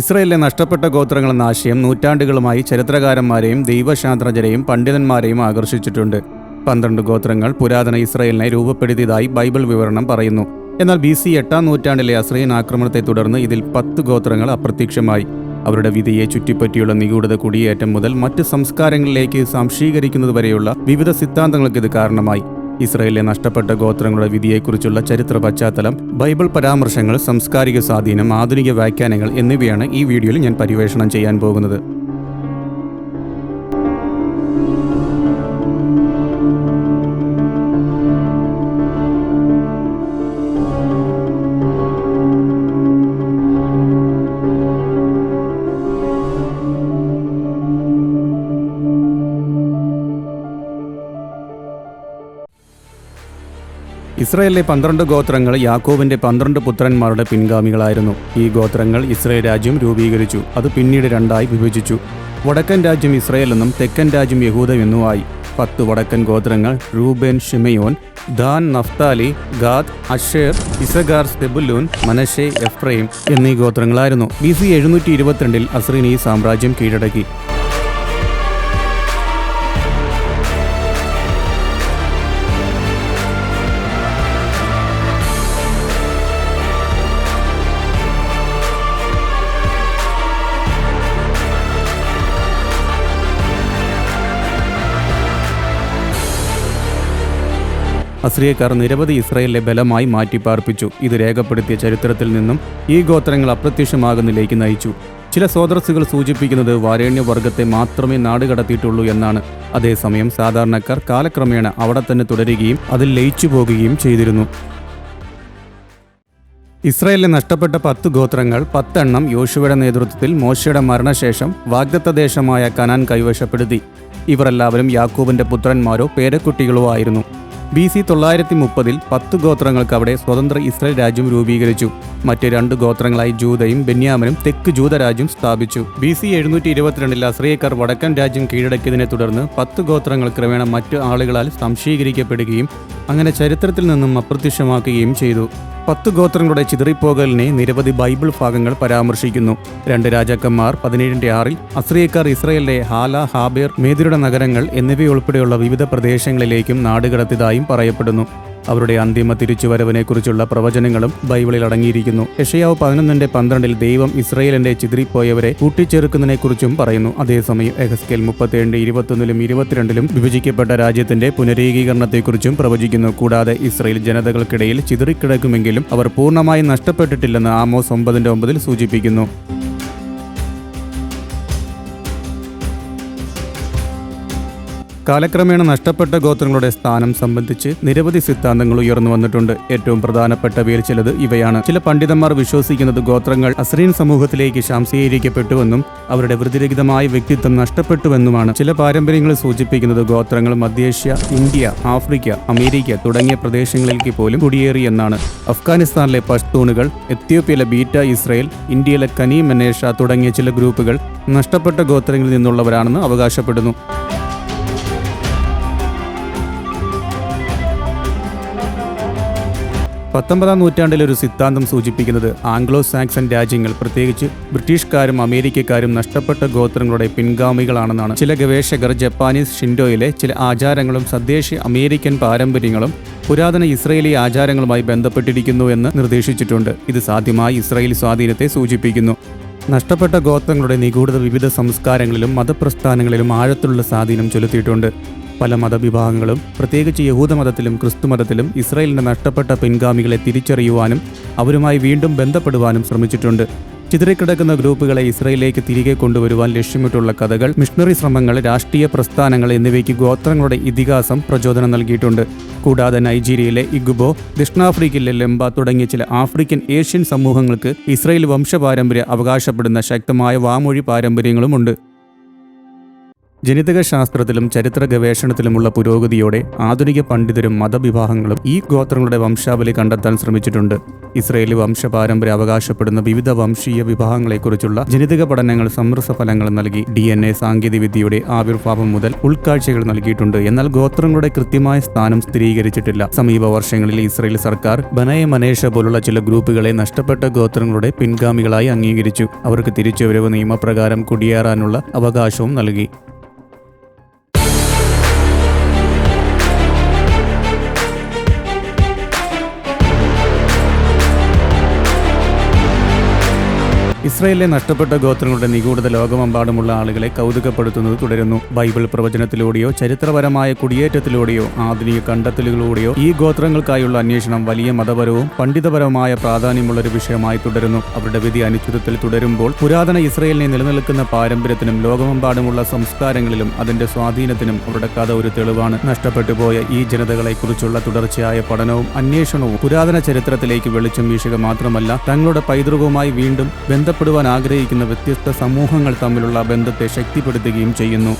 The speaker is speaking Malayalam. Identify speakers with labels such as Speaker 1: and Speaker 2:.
Speaker 1: ഇസ്രയേലിലെ നഷ്ടപ്പെട്ട ഗോത്രങ്ങൾ എന്ന ആശയം നൂറ്റാണ്ടുകളുമായി ചരിത്രകാരന്മാരെയും ദൈവശാസ്ത്രജ്ഞരെയും പണ്ഡിതന്മാരെയും ആകർഷിച്ചിട്ടുണ്ട്. പന്ത്രണ്ട് ഗോത്രങ്ങൾ പുരാതന ഇസ്രയേലിനെ രൂപപ്പെടുത്തിയതായി ബൈബിൾ വിവരണം പറയുന്നു. എന്നാൽ ബി സി എട്ടാം നൂറ്റാണ്ടിലെ അസ്രയൻ ആക്രമണത്തെ തുടർന്ന് ഇതിൽ പത്ത് ഗോത്രങ്ങൾ അപ്രത്യക്ഷമായി. അവരുടെ വിധിയെ ചുറ്റിപ്പറ്റിയുള്ള നിഗൂഢത കുടിയേറ്റം മുതൽ മറ്റ് സംസ്കാരങ്ങളിലേക്ക് സംശീകരിക്കുന്നതുവരെയുള്ള വിവിധ സിദ്ധാന്തങ്ങൾക്ക് ഇത് കാരണമായി. ഇസ്രയേലിലെ നഷ്ടപ്പെട്ട ഗോത്രങ്ങളുടെ വിധിയെക്കുറിച്ചുള്ള ചരിത്ര പശ്ചാത്തലം ബൈബിൾ പരാമർശങ്ങൾ സാംസ്കാരിക സ്വാധീനം ആധുനിക വ്യാഖ്യാനങ്ങൾ എന്നിവയാണ് ഈ വീഡിയോയിൽ ഞാൻ പര്യവേഷണം ചെയ്യാൻ പോകുന്നത്. ഇസ്രയേലിലെ പന്ത്രണ്ട് ഗോത്രങ്ങൾ യാക്കോബിന്റെ പന്ത്രണ്ട് പുത്രന്മാരുടെ പിൻഗാമികളായിരുന്നു. ഈ ഗോത്രങ്ങൾ ഇസ്രയേൽ രാജ്യം രൂപീകരിച്ചു. അത് പിന്നീട് രണ്ടായി വിഭജിച്ചു. വടക്കൻ രാജ്യം ഇസ്രയേൽ എന്നും തെക്കൻ രാജ്യം യഹൂദ എന്നുമായി പത്ത് വടക്കൻ ഗോത്രങ്ങൾ Reuben Simeon Dan Naphtali Gad Asher Issachar Zebulun Manasseh Ephraim എന്നീ ഗോത്രങ്ങളായിരുന്നു. ബി സി എഴുന്നൂറ്റി ഇരുപത്തിരണ്ടിൽ അസ്രീൻ ഈ സാമ്രാജ്യം കീഴടക്കി. അസ്രിയക്കാർ നിരവധി ഇസ്രയേലിലെ ബലമായി മാറ്റിപ്പാർപ്പിച്ചു. ഇത് രേഖപ്പെടുത്തിയ ചരിത്രത്തിൽ നിന്നും ഈ ഗോത്രങ്ങൾ അപ്രത്യക്ഷമാകുന്നതിലേക്ക് നയിച്ചു. ചില സ്രോതസ്സുകൾ സൂചിപ്പിക്കുന്നത് വാരേണ്യവർഗത്തെ മാത്രമേ നാടുകടത്തിയിട്ടുള്ളൂ എന്നാണ്. അതേസമയം സാധാരണക്കാർ കാലക്രമേണ അവിടെ തന്നെ തുടരുകയും അതിൽ ലയിച്ചു പോകുകയും ചെയ്തിരുന്നു. ഇസ്രായേലിലെ നഷ്ടപ്പെട്ട പത്ത് ഗോത്രങ്ങൾ പത്തെണ്ണം യോശുവയുടെ നേതൃത്വത്തിൽ മോശയുടെ മരണശേഷം വാഗ്ദത്തദേശമായ കനാൻ കൈവശപ്പെടുത്തി. ഇവരെല്ലാവരും യാക്കൂബിന്റെ പുത്രന്മാരോ പേരക്കുട്ടികളോ ആയിരുന്നു. ബി സി തൊള്ളായിരത്തി മുപ്പതിൽ പത്ത് ഗോത്രങ്ങൾക്ക് അവിടെ സ്വതന്ത്ര ഇസ്രായേൽ രാജ്യം രൂപീകരിച്ചു. മറ്റ് രണ്ട് ഗോത്രങ്ങളായി ജൂതയും ബെന്യാമനും തെക്ക് ജൂതരാജ്യം സ്ഥാപിച്ചു. ബി സി എഴുന്നൂറ്റി ഇരുപത്തിരണ്ടിൽ അസ്രിയക്കാർ വടക്കൻ രാജ്യം കീഴടക്കിയതിനെ തുടർന്ന് പത്ത് ഗോത്രങ്ങൾ ക്രമേണ മറ്റ് ആളുകളാൽ സംശീകരിക്കപ്പെടുകയും അങ്ങനെ ചരിത്രത്തിൽ നിന്നും അപ്രത്യക്ഷമാക്കുകയും ചെയ്തു. പത്ത് ഗോത്രങ്ങളുടെ ചിതറിപ്പോകലിനെ നിരവധി ബൈബിൾ ഭാഗങ്ങൾ പരാമർശിക്കുന്നു. രണ്ട് രാജാക്കന്മാർ പതിനേഴിന്റെ ആറിൽ അസ്രിയക്കാർ ഇസ്രയേലിലെ ഹാല ഹാബേർ മേദിരുടെ നഗരങ്ങൾ എന്നിവയുൾപ്പെടെയുള്ള വിവിധ പ്രദേശങ്ങളിലേക്കും നാടുകടത്തിയതായും പറയപ്പെടുന്നു. അവരുടെ അന്തിമ തിരിച്ചുവരവിനെക്കുറിച്ചുള്ള പ്രവചനങ്ങളും ബൈബിളിൽ അടങ്ങിയിരിക്കുന്നു. യഷയാവ് പതിനൊന്നിന്റെ പന്ത്രണ്ടിൽ ദൈവം ഇസ്രയേലിന്റെ ചിതറിപ്പോയവരെ കൂട്ടിച്ചേർക്കുന്നതിനെക്കുറിച്ചും പറയുന്നു. അതേസമയം എഹസ്കേൽ മുപ്പത്തിരണ്ട് ഇരുപത്തൊന്നിലും ഇരുപത്തിരണ്ടിലും വിഭജിക്കപ്പെട്ട രാജ്യത്തിന്റെ പുനരീകീകരണത്തെക്കുറിച്ചും പ്രവചിക്കുന്നു. കൂടാതെ ഇസ്രയേൽ ജനതകൾക്കിടയിൽ ചിതറിക്കിടക്കുമെങ്കിലും അവർ പൂർണമായും നഷ്ടപ്പെട്ടിട്ടില്ലെന്ന് ആമോസ് ഒമ്പതിന്റെ ഒമ്പതിൽ സൂചിപ്പിക്കുന്നു. കാലക്രമേണ നഷ്ടപ്പെട്ട ഗോത്രങ്ങളുടെ സ്ഥാനം സംബന്ധിച്ച് നിരവധി സിദ്ധാന്തങ്ങൾ ഉയർന്നു വന്നിട്ടുണ്ട്. ഏറ്റവും പ്രധാനപ്പെട്ടവയിൽ ചിലത് ഇവയാണ്. ചില പണ്ഡിതന്മാർ വിശ്വസിക്കുന്നത് ഗോത്രങ്ങൾ അസ്രീൻ സമൂഹത്തിലേക്ക് ശാംസീകരിക്കപ്പെട്ടുവെന്നും അവരുടെ വൃതിരഹിതമായ വ്യക്തിത്വം നഷ്ടപ്പെട്ടുവെന്നുമാണ്. ചില പാരമ്പര്യങ്ങൾ സൂചിപ്പിക്കുന്നത് ഗോത്രങ്ങൾ മധ്യേഷ്യ ഇന്ത്യ ആഫ്രിക്ക അമേരിക്ക തുടങ്ങിയ പ്രദേശങ്ങളിലേക്ക് പോലും കുടിയേറി എന്നാണ്. അഫ്ഗാനിസ്ഥാനിലെ പഷ്തൂണുകൾ എത്യോപ്യയിലെ ബീറ്റ ഇസ്രയേൽ ഇന്ത്യയിലെ കനി മനേഷ തുടങ്ങിയ ചില ഗ്രൂപ്പുകൾ നഷ്ടപ്പെട്ട ഗോത്രങ്ങളിൽ നിന്നുള്ളവരാണെന്ന് അവകാശപ്പെടുന്നു. പത്തൊമ്പതാം നൂറ്റാണ്ടിലെ ഒരു സിദ്ധാന്തം സൂചിപ്പിക്കുന്നത് ആംഗ്ലോ സാക്സൺ രാജ്യങ്ങൾ പ്രത്യേകിച്ച് ബ്രിട്ടീഷുകാരും അമേരിക്കക്കാരും നഷ്ടപ്പെട്ട ഗോത്രങ്ങളുടെ പിൻഗാമികളാണെന്നാണ്. ചില ഗവേഷകർ ജപ്പാനീസ് ഷിൻഡോയിലെ ചില ആചാരങ്ങളും തദ്ദേശീയ അമേരിക്കൻ പാരമ്പര്യങ്ങളും പുരാതന ഇസ്രയേലി ആചാരങ്ങളുമായി ബന്ധപ്പെട്ടിരിക്കുന്നു എന്ന് നിർദ്ദേശിച്ചിട്ടുണ്ട്. ഇത് സാധ്യമായി ഇസ്രയേൽ സ്വാധീനത്തെ സൂചിപ്പിക്കുന്നു. നഷ്ടപ്പെട്ട ഗോത്രങ്ങളുടെ നിഗൂഢത വിവിധ സംസ്കാരങ്ങളിലും മതപ്രസ്ഥാനങ്ങളിലും ആഴത്തിലുള്ള സ്വാധീനം ചെലുത്തിയിട്ടുണ്ട്. പല മതവിഭാഗങ്ങളും പ്രത്യേകിച്ച് യഹൂദമതത്തിലും ക്രിസ്തുമതത്തിലും ഇസ്രായേലിന്റെ നഷ്ടപ്പെട്ട പിൻഗാമികളെ തിരിച്ചറിയുവാനും അവരുമായി വീണ്ടും ബന്ധപ്പെടുവാനും ശ്രമിച്ചിട്ടുണ്ട്. ചിതറിക്കിടക്കുന്ന ഗ്രൂപ്പുകളെ ഇസ്രയേലിലേക്ക് തിരികെ കൊണ്ടുവരുവാൻ ലക്ഷ്യമിട്ടുള്ള കഥകൾ മിഷണറി ശ്രമങ്ങൾ രാഷ്ട്രീയ പ്രസ്ഥാനങ്ങൾ എന്നിവയ്ക്ക് ഗോത്രങ്ങളുടെ ഇതിഹാസം പ്രചോദനം നൽകിയിട്ടുണ്ട്. കൂടാതെ നൈജീരിയയിലെ ഇഗുബോ ദക്ഷിണാഫ്രിക്കയിലെ ലെംബ തുടങ്ങിയ ചില ആഫ്രിക്കൻ ഏഷ്യൻ സമൂഹങ്ങൾക്ക് ഇസ്രയേൽ വംശപാരമ്പര്യം അവകാശപ്പെടുന്ന ശക്തമായ വാമൊഴി പാരമ്പര്യങ്ങളുമുണ്ട്. ജനിതക ശാസ്ത്രത്തിലും ചരിത്ര ഗവേഷണത്തിലുമുള്ള പുരോഗതിയോടെ ആധുനിക പണ്ഡിതരും മതവിഭാഗങ്ങളും ഈ ഗോത്രങ്ങളുടെ വംശാവലി കണ്ടെത്താൻ ശ്രമിച്ചിട്ടുണ്ട്. ഇസ്രയേലി വംശപാരമ്പര്യ അവകാശപ്പെടുന്ന വിവിധ വംശീയ വിഭാഗങ്ങളെക്കുറിച്ചുള്ള ജനിതക പഠനങ്ങൾ സമൃദ്ധ ഫലങ്ങൾ നൽകി ഡി എൻ എ സാങ്കേതികവിദ്യയുടെ ആവിർഭാവം മുതൽ ഉൾക്കാഴ്ചകൾ നൽകിയിട്ടുണ്ട്. എന്നാൽ ഗോത്രങ്ങളുടെ കൃത്യമായ സ്ഥാനം സ്ഥിരീകരിച്ചിട്ടില്ല. സമീപ വർഷങ്ങളിൽ ഇസ്രയേൽ സർക്കാർ ബനയ മനേഷ പോലുള്ള ചില ഗ്രൂപ്പുകളെ നഷ്ടപ്പെട്ട ഗോത്രങ്ങളുടെ പിൻഗാമികളായി അംഗീകരിച്ചു. അവർക്ക് തിരിച്ചുവരവ് നിയമപ്രകാരം കുടിയേറാനുള്ള അവകാശവും നൽകി. ഇസ്രയേലിലെ നഷ്ടപ്പെട്ട ഗോത്രങ്ങളുടെ നിഗൂഢത ലോകമെമ്പാടുമുള്ള ആളുകളെ കൗതുകപ്പെടുത്തുന്നത് തുടരുന്നു. ബൈബിൾ പ്രവചനത്തിലൂടെയോ ചരിത്രപരമായ കുടിയേറ്റത്തിലൂടെയോ ആധുനിക കണ്ടെത്തലുകളിലൂടെയോ ഈ ഗോത്രങ്ങൾക്കായുള്ള അന്വേഷണം വലിയ മതപരവും പണ്ഡിതപരവുമായ പ്രാധാന്യമുള്ള ഒരു വിഷയമായി തുടരുന്നു. അവരുടെ വിധി അനുചിതത്തിൽ തുടരുമ്പോൾ പുരാതന ഇസ്രയേലിനെ നിലനിൽക്കുന്ന പാരമ്പര്യത്തിനും ലോകമെമ്പാടുമുള്ള സംസ്കാരങ്ങളിലും അതിന്റെ സ്വാധീനത്തിനും അവരുടെ കഥ ഒരു തെളിവാണ്. നഷ്ടപ്പെട്ടു പോയ ഈ ജനതകളെക്കുറിച്ചുള്ള തുടർച്ചയായ പഠനവും അന്വേഷണവും പുരാതന ചരിത്രത്തിലേക്ക് വെളിച്ചം വീശുക മാത്രമല്ല തങ്ങളുടെ പൈതൃകവുമായി വീണ്ടും ബന്ധപ്പെടുവാൻ ആഗ്രഹിക്കുന്ന വ്യത്യസ്ത സമൂഹങ്ങൾ തമ്മിലുള്ള ബന്ധത്തെ ശക്തിപ്പെടുത്തുകയും ചെയ്യുന്നു.